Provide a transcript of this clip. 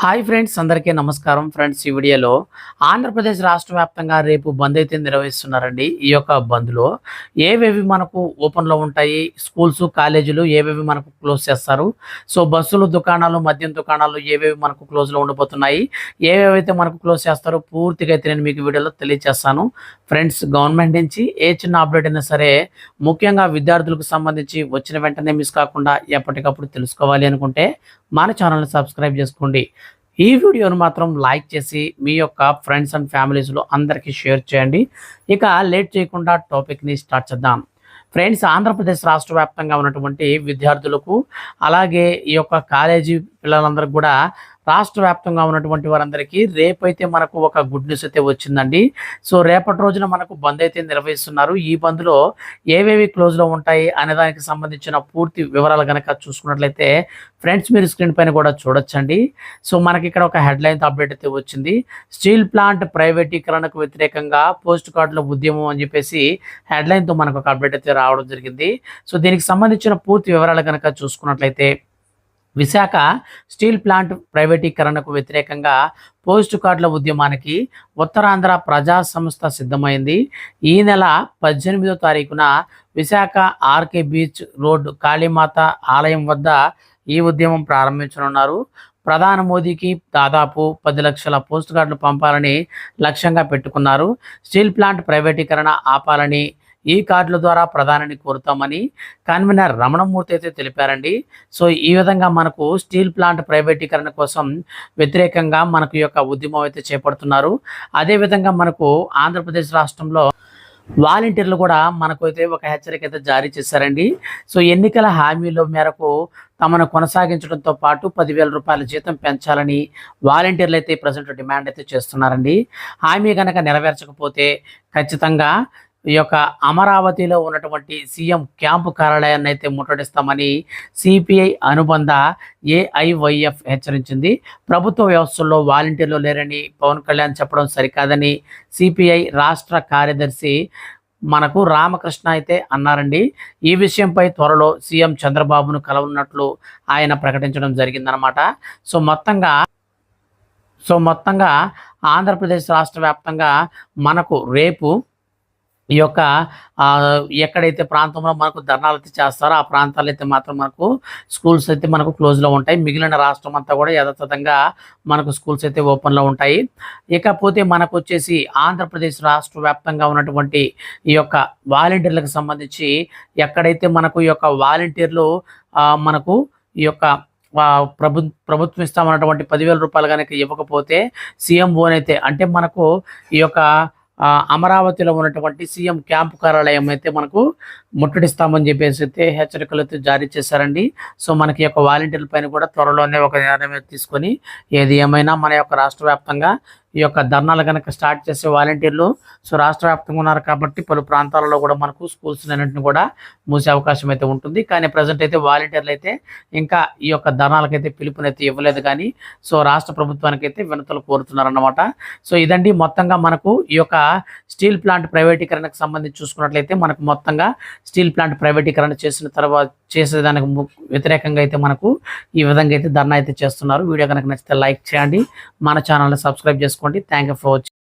Hi friends అందరికీ నమస్కారం. Friends ఈ వీడియోలో ఆంధ్రప్రదేశ్ రాష్ట్ర వ్యాప్తంగా రేపు బంద్ అయితే నిర్వహిస్తున్నారండి. ఈ యొక్క బంద్లో ఏవేవి మనకు ఓపెన్లో ఉంటాయి స్కూల్స్ కాలేజీలు ఏవేవి మనకు క్లోజ్ చేస్తారు సో బస్సులు దుకాణాలు మద్యం దుకాణాలు ఏవేవి మనకు క్లోజ్లో ఉండిపోతున్నాయి ఏవేవైతే మనకు క్లోజ్ చేస్తారో పూర్తిగా అయితే నేను మీకు వీడియోలో తెలియజేస్తాను ఫ్రెండ్స్ గవర్నమెంట్ నుంచి ఏ చిన్న అప్డేట్ అయినా సరే ముఖ్యంగా విద్యార్థులకు సంబంధించి వచ్చిన వెంటనే మిస్ కాకుండా ఎప్పటికప్పుడు తెలుసుకోవాలి అనుకుంటే మన ఛానల్ని సబ్స్క్రైబ్ చేసుకోండి. ఈ వీడియోను మాత్రం లైక్ చేసి మీ యొక్క ఫ్రెండ్స్ అండ్ ఫ్యామిలీస్లో అందరికీ షేర్ చేయండి. ఇక లేట్ చేయకుండా టాపిక్ని స్టార్ట్ చేద్దాం. ఫ్రెండ్స్ ఆంధ్రప్రదేశ్ రాష్ట్ర వ్యాప్తంగా ఉన్నటువంటి విద్యార్థులకు అలాగే ఈ యొక్క కాలేజీ పిల్లలందరికీ కూడా రాష్ట్ర వ్యాప్తంగా ఉన్నటువంటి వారందరికీ రేపైతే మనకు ఒక గుడ్ న్యూస్ అయితే వచ్చిందండి. సో రేపటి రోజున మనకు బంద్ అయితే నిర్వహిస్తున్నారు. ఈ బంద్లో ఏవేవి క్లోజ్లో ఉంటాయి అనే దానికి సంబంధించిన పూర్తి వివరాలు కనుక చూసుకున్నట్లయితే ఫ్రెండ్స్ మీరు స్క్రీన్ పైన కూడా చూడొచ్చండి. సో మనకి ఇక్కడ ఒక హెడ్లైన్ అప్డేట్ అయితే వచ్చింది. స్టీల్ ప్లాంట్ ప్రైవేటీకరణకు వ్యతిరేకంగా పోస్ట్ కార్డుల ఉద్యమం అని చెప్పేసి హెడ్లైన్తో మనకు ఒక అప్డేట్ అయితే రావడం జరిగింది. సో దీనికి సంబంధించిన పూర్తి వివరాలు కనుక చూసుకున్నట్లయితే విశాఖ స్టీల్ ప్లాంట్ ప్రైవేటీకరణకు వ్యతిరేకంగా పోస్ట్ కార్డుల ఉద్యమానికి ఉత్తరాంధ్ర ప్రజా సంస్థ సిద్ధమైంది. ఈ నెల పద్దెనిమిదో తారీఖున Visakha RK beach road Kalimata ఆలయం వద్ద ఈ ఉద్యమం ప్రారంభించనున్నారు. ప్రధాని మోదీకి దాదాపు పది లక్షల పోస్ట్ కార్డులు పంపాలని లక్ష్యంగా పెట్టుకున్నారు. స్టీల్ ప్లాంట్ ప్రైవేటీకరణ ఆపాలని ఈ కార్డుల ద్వారా ప్రధానిని కోరుతామని కన్వీనర్ రమణమూర్తి అయితే తెలిపారండి. సో ఈ విధంగా మనకు స్టీల్ ప్లాంట్ ప్రైవేటీకరణ కోసం వ్యతిరేకంగా మనకు యొక్క ఉద్యమం అయితే చేపడుతున్నారు. అదేవిధంగా మనకు ఆంధ్రప్రదేశ్ రాష్ట్రంలో వాలంటీర్లు కూడా మనకు అయితే ఒక హెచ్చరిక అయితే జారీ చేశారండి. సో ఎన్నికల హామీల మేరకు తమను కొనసాగించడంతో పాటు పదివేల రూపాయల జీతం పెంచాలని వాలంటీర్లు అయితే ప్రజెంట్ డిమాండ్ అయితే చేస్తున్నారండి. హామీ కనుక నెరవేర్చకపోతే ఖచ్చితంగా ఈ యొక్క అమరావతిలో ఉన్నటువంటి సీఎం క్యాంపు కార్యాలయాన్ని అయితే ముట్టడిస్తామని సిపిఐ అనుబంధ ఏఐవైఎఫ్ హెచ్చరించింది. ప్రభుత్వ వ్యవస్థల్లో వాలంటీర్లు లేరని పవన్ కళ్యాణ్ చెప్పడం సరికాదని సిపిఐ రాష్ట్ర కార్యదర్శి మనకు రామకృష్ణ అయితే అన్నారండి. ఈ విషయంపై త్వరలో సీఎం చంద్రబాబును కలవనున్నట్లు ఆయన ప్రకటించడం జరిగిందనమాట సో మొత్తంగా సో మొత్తంగా ఆంధ్రప్రదేశ్ రాష్ట్ర వ్యాప్తంగా మనకు రేపు ఈ యొక్క ఎక్కడైతే ప్రాంతంలో మనకు ధర్నాలు అయితే చేస్తారో ఆ ప్రాంతాలు అయితే మాత్రం మనకు స్కూల్స్ అయితే మనకు క్లోజ్లో ఉంటాయి. మిగిలిన రాష్ట్రం అంతా కూడా యథాతథంగా మనకు స్కూల్స్ అయితే ఓపెన్లో ఉంటాయి. ఇకపోతే మనకు వచ్చేసి ఆంధ్రప్రదేశ్ రాష్ట్ర వ్యాప్తంగా ఉన్నటువంటి ఈ యొక్క వాలంటీర్లకు సంబంధించి ఎక్కడైతే మనకు ఈ యొక్క వాలంటీర్లు మనకు ఈ యొక్క ప్రభు ప్రభుత్వం ఇస్తామన్నటువంటి పదివేల రూపాయలు కనుక ఇవ్వకపోతే సీఎం ఓనైతే అంటే మనకు ఈ యొక్క అమరావతిలో ఉన్నటువంటి సీఎం క్యాంపు కార్యాలయం అయితే మనకు ముట్టడిస్తామని చెప్పేసి అయితే హెచ్చరికలు అయితే జారీ చేశారండి. సో మనకి యొక్క వాలంటీర్ల పైన కూడా త్వరలోనే ఒక నిర్ణయం తీసుకొని ఏది ఏమైనా మన యొక్క రాష్ట్ర వ్యాప్తంగా ఈ యొక్క ధర్నాలు కనుక స్టార్ట్ చేసే వాలంటీర్లు సో రాష్ట్ర వ్యాప్తంగా ఉన్నారు కాబట్టి పలు ప్రాంతాలలో కూడా మనకు స్కూల్స్ అన్నింటిని కూడా మూసే అవకాశం అయితే ఉంటుంది. కానీ ప్రజెంట్ అయితే వాలంటీర్లు అయితే ఇంకా ఈ యొక్క ధర్నాలకైతే పిలుపునైతే ఇవ్వలేదు కానీ సో రాష్ట్ర ప్రభుత్వానికైతే వినతులు కోరుతున్నారన్నమాట. సో ఇదండి మొత్తంగా మనకు ఈ యొక్క స్టీల్ ప్లాంట్ ప్రైవేటీకరణకు సంబంధించి చూసుకున్నట్లయితే మనకు మొత్తంగా స్టీల్ ప్లాంట్ ప్రైవేటీకరణ చేసిన తర్వాత చేసేదానికి వ్యతిరేకంగా అయితే మనకు ఈ విధంగా అయితే ధర్నా అయితే చేస్తున్నారు. వీడియో కనుక నచ్చితే లైక్ చేయండి. మన ఛానల్ని సబ్స్క్రైబ్ చేసుకోండి. Thank you for watching